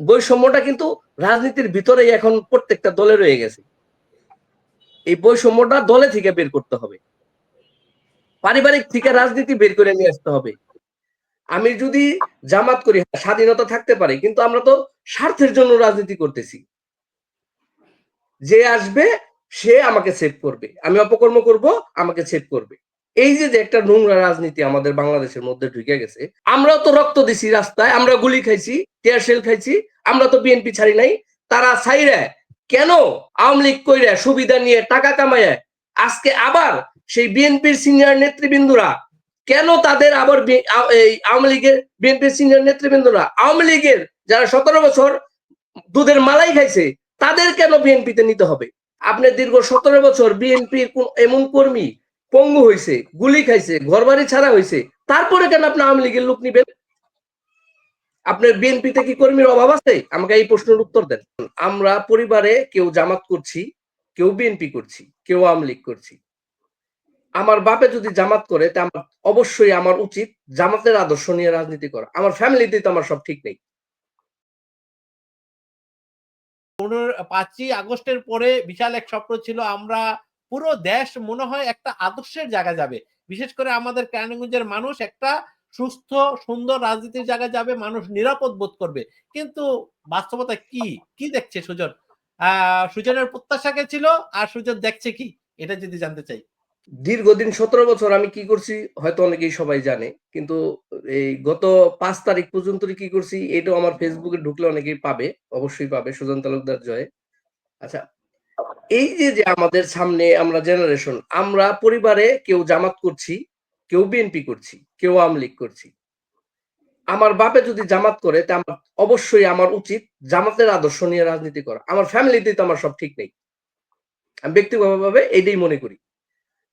বৈষম্যটা কিন্তু রাজনীতির ভিতরেই এখন প্রত্যেকটা দলে রয়ে গেছে। এই বৈষম্যটা দলে থেকে বের করতে হবে। পারিবারিক থেকে রাজনীতি বের করে নিয়ে আসতে হবে। আমি যদি জামাত করি হ্যাঁ, স্বাধীনতা থাকতে পারে কিন্তু আমরা তো স্বার্থের জন্য রাজনীতি করতেছি। যে আসবে সে আমাকে সেভ করবে। আমি অপকর্ম করব আমাকে সেভ করবে। এই যে একটা নোংরা রাজনীতি আমাদের বাংলাদেশের মধ্যে ঢুকে গেছে আমরাও তো রক্ত দিছি রাস্তায় আমরা গুলি খাইছি টিয়ার শেল খাইছি আমরা তো বিএনপি ছাড়ি নাই, তারা ছাইরা কেন আওয়ামী লীগ কইরা সুবিধা নিয়ে টাকা কামায় আজকে আবার সেই বিএনপির সিনিয়র নেতৃবৃন্দরা কেন তাদের আবার এই আওয়ামী লীগের বিএনপির সিনিয়র নেতৃবৃন্দরা, আওয়ামী লীগের যারা সতেরো বছর দুধের মালাই খাইছে, তাদের কেন বিএনপিতে নিতে হবে? আপনি দীর্ঘ সতেরো বছর বিএনপির এমন কর্মী, পঙ্গু হয়েছে গুলি খাইছে ঘর বাড়ি ছাড়া হয়েছে তারপরে কেন আপনি আওয়ামী লীগের লোক নিবেন? আপনার বিএনপিতে কি কর্মীর অভাব আছে? আমাকে এই প্রশ্নের উত্তর দেন। আমরা পরিবারে কেউ জামাত করছি, কেউ বিএনপি করছি, কেউ আওয়ামী লীগ করছি। আমার বাপে যদি জামাত করে, তা আমার অবশ্যই আমার উচিত জামাতের আদর্শ নিয়ে রাজনীতি করা। আমার ফ্যামিলিতে তো আমার সব ঠিক নেই। পাঁচই আগস্টের পরে বিশাল এক স্বপ্ন ছিল, আমরা পুরো দেশ মনে হয় একটা আদর্শের জায়গা যাবে। বিশেষ করে আমাদের কেরানীগঞ্জের মানুষ একটা সুস্থ, সুন্দর রাজনীতির জায়গায় যাবে, মানুষ নিরাপদ বোধ করবে। কিন্তু বাস্তবতা কি? কি দেখছে সুজন? সুজনের প্রত্যাশা কে ছিল? আর সুজন দেখছে কি? এটা যদি জানতে চাই। দীর্ঘদিন সতেরো বছর আমি কি করছি, হয়তো অনেকেই সবাই জানে, কিন্তু এই গত পাঁচ তারিখ পর্যন্ত কি করছি, এটাও আমার ফেসবুকে ঢুকলে অনেকেই পাবে, অবশ্যই পাবে, সুজন তালুকদার জয়ে। আচ্ছা এই যে যে আমাদের সামনে আমরা জেনারেশন আমরা পরিবারে কেউ জামাত করছি কেউ বিএনপি করছি কেউ আওয়ামী লীগ করছি। আমার বাপে যদি জামাত করে তা আমার অবশ্যই আমার উচিত জামাতের আদর্শ নিয়ে রাজনীতি করা। আমার ফ্যামিলিতে তো আমার সব ঠিক নেই। আমি ব্যক্তিগতভাবে এটাই মনে করি।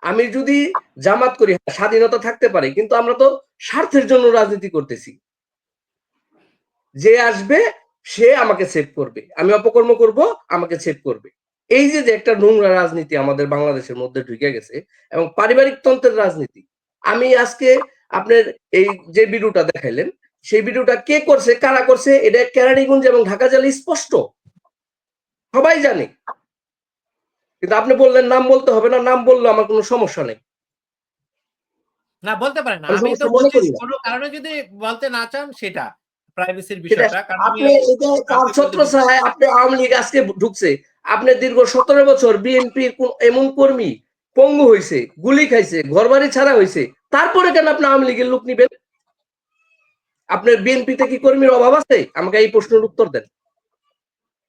আমি যদি জামাত করি হ্যাঁ, স্বাধীনতা থাকতে পারে কিন্তু আমরা তো স্বার্থের জন্য রাজনীতি করতেছি। যে আসবে সে আমাকে সেভ করবে। আমি অপকর্ম করব আমাকে সেভ করবে। এই যে যে একটা নোংরা রাজনীতি আমাদের বাংলাদেশের মধ্যে ঢুকে গেছে এবং পারিবারিক তন্ত্রের রাজনীতি আমি আজকে আপনার এই যে ভিডিওটা দেখাইলেন সেই ভিডিওটা কে করছে কারা করছে এটা কেরানীগঞ্জ এবং ঢাকা জেলা স্পষ্ট। সবাই জানে। কিন্তু আপনি বললেন নাম বলতে হবে না নাম বললে আমার কোনো সমস্যা নেই। না বলতে পারেন না। আমি তো বলছি কোনো কারণে যদি বলতে না চান সেটা প্রাইভেসির বিষয়টা কারণ আপনি এটা তার ছত্র আপনি আওয়ামী লীগ আজকে ঢুকছে। আপনি দীর্ঘ সতেরো বছর বিএনপির কোন এমন কর্মী পঙ্গু হয়েছে গুলি খাইছে ঘর বাড়ি ছাড়া হয়েছে তারপরে কেন আপনি আওয়ামী লীগের লোক নিবেন? আপনার বিএনপিতে কি কর্মীর অভাব আছে? আমাকে এই প্রশ্নের উত্তর দেন।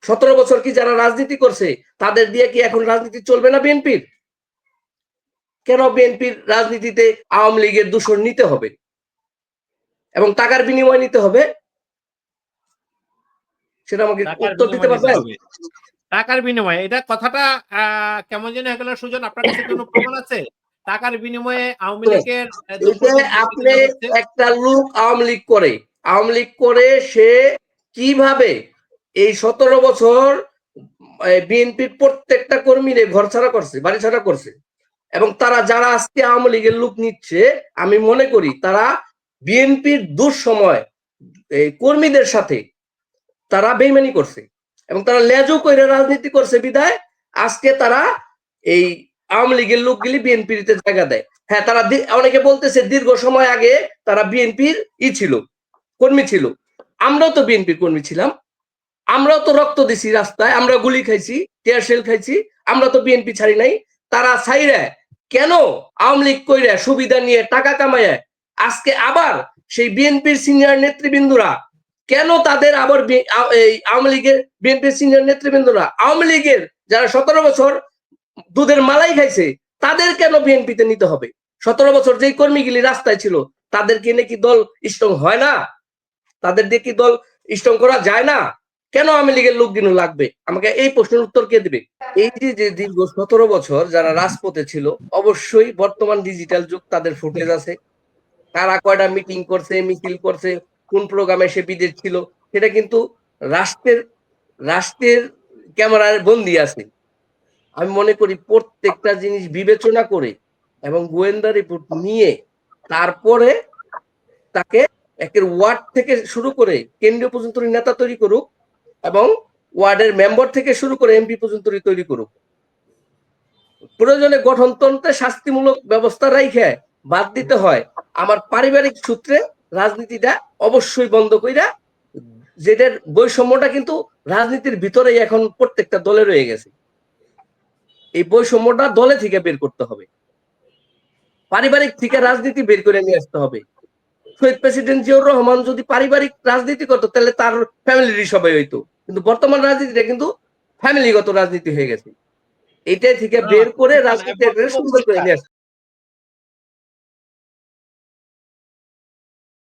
সতেরো বছর কি যারা রাজনীতি করছে তাদের দিয়ে কি এখন রাজনীতি চলবে না বিএনপির? কেন বিএনপির রাজনীতিতে আওয়ামী লীগের দূষণ নিতে হবে? এবং টাকার বিনিময় নিতে হবে? সেটা আমাকে উত্তর দিতে পারবেন। টাকার বিনিময়ে এটা কথাটা কেমন যেন হয়ে গেল সুজন আপনার কাছে কোনো প্রমাণ আছে? টাকার বিনিময়ে আওয়ামী লীগের আপনি একটা লোক আওয়ামী লীগ করে আওয়ামী লীগ করে সে কীভাবে এই সতেরো বছর বিএনপির প্রত্যেকটা কর্মীরে ঘর ছাড়া করছে বাড়ি ছাড়া করছে? এবং তারা যারা আজকে আওয়ামী লীগের লোক নিচ্ছে আমি মনে করি তারা বিএনপির দুঃসময় এই কর্মীদের সাথে তারা বেইমানি করছে। এবং তারা লেজু করে রাজনীতি করছে বিদায় আজকে তারা এই আওয়ামী লীগের লোকগুলি বিএনপির জায়গা দেয়। হ্যাঁ তারা অনেকে বলতেছে দীর্ঘ সময় আগে তারা বিএনপির ই ছিল, কর্মী ছিল। আমরাও তো বিএনপির কর্মী ছিলাম। আমরাও তো রক্ত দিছি রাস্তায়, আমরা গুলি খাইছি, টিয়ার শেল খাইছি, আমরা তো বিএনপি ছাড়ি নাই। তারা ছাইরা কেন আওয়ামী লীগ কইরা সুবিধা নিয়ে টাকা কামায় আজকে আবার সেই বিএনপির সিনিয়র নেতৃবৃন্দরা কেন তাদের আবার এই আওয়ামী লীগের বিএনপির সিনিয়র নেতৃবৃন্দরা, আওয়ামী লীগের যারা সতেরো বছর দুধের মালাই খাইছে, তাদের কেন বিএনপিতে নিতে হবে? সতেরো বছর যেই কর্মীগুলি রাস্তায় ছিল, তাদেরকে নাকি দল স্ট্রং হয় না? তাদের দিয়ে কি দল স্ট্রং করা যায় না? কেন আওয়ামী লীগের লোকগুলো লাগবে? আমাকে এই প্রশ্নের উত্তর কে দিবে? এই যে যে দীর্ঘ সতেরো বছর যারা রাজপথে ছিল, অবশ্যই বর্তমান ডিজিটাল যুগ তাদের ফুটেজ আছে। তারা কয়টা মিটিং করছে, মিছিল করছে কোন প্রোগ্রামে সে বিদেশ ছিল, সেটা কিন্তু রাষ্ট্রের রাষ্ট্রের ক্যামেরার বন্দি আছে। আমি মনে করি প্রত্যেকটা জিনিস বিবেচনা করে এবং গোয়েন্দা রিপোর্ট নিয়ে তারপরে তাকে একের ওয়ার্ড থেকে শুরু করে কেন্দ্রীয় পর্যন্ত নেতা তৈরি করুক এবং ওয়ার্ডের মেম্বার থেকে শুরু করে এমপি পর্যন্ত তৈরি করুক। প্রয়োজনে গঠনতন্ত্রে শাস্তিমূলক ব্যবস্থা রাইখে বাদ দিতে হয়। আমার পারিবারিক সূত্রে রাজনীতিটা অবশ্যই বন্ধ কইরা যেটার বৈষম্যটা কিন্তু রাজনীতির ভিতরেই এখন প্রত্যেকটা দলে রয়ে গেছে। এই বৈষম্যটা দলে থেকে বের করতে হবে। পারিবারিক থেকে রাজনীতি বের করে নিয়ে আসতে হবে। শহীদ প্রেসিডেন্ট জিয়াউর রহমান যদি পারিবারিক রাজনীতি করতো তাহলে তার ফ্যামিলির সবাই হইতো। কিন্তু বর্তমান রাজনীতিটা কিন্তু ফ্যামিলিগত রাজনীতি হয়ে গেছে। এটাই থেকে বের করে রাজনীতি সুন্দর করে নিয়ে আসতে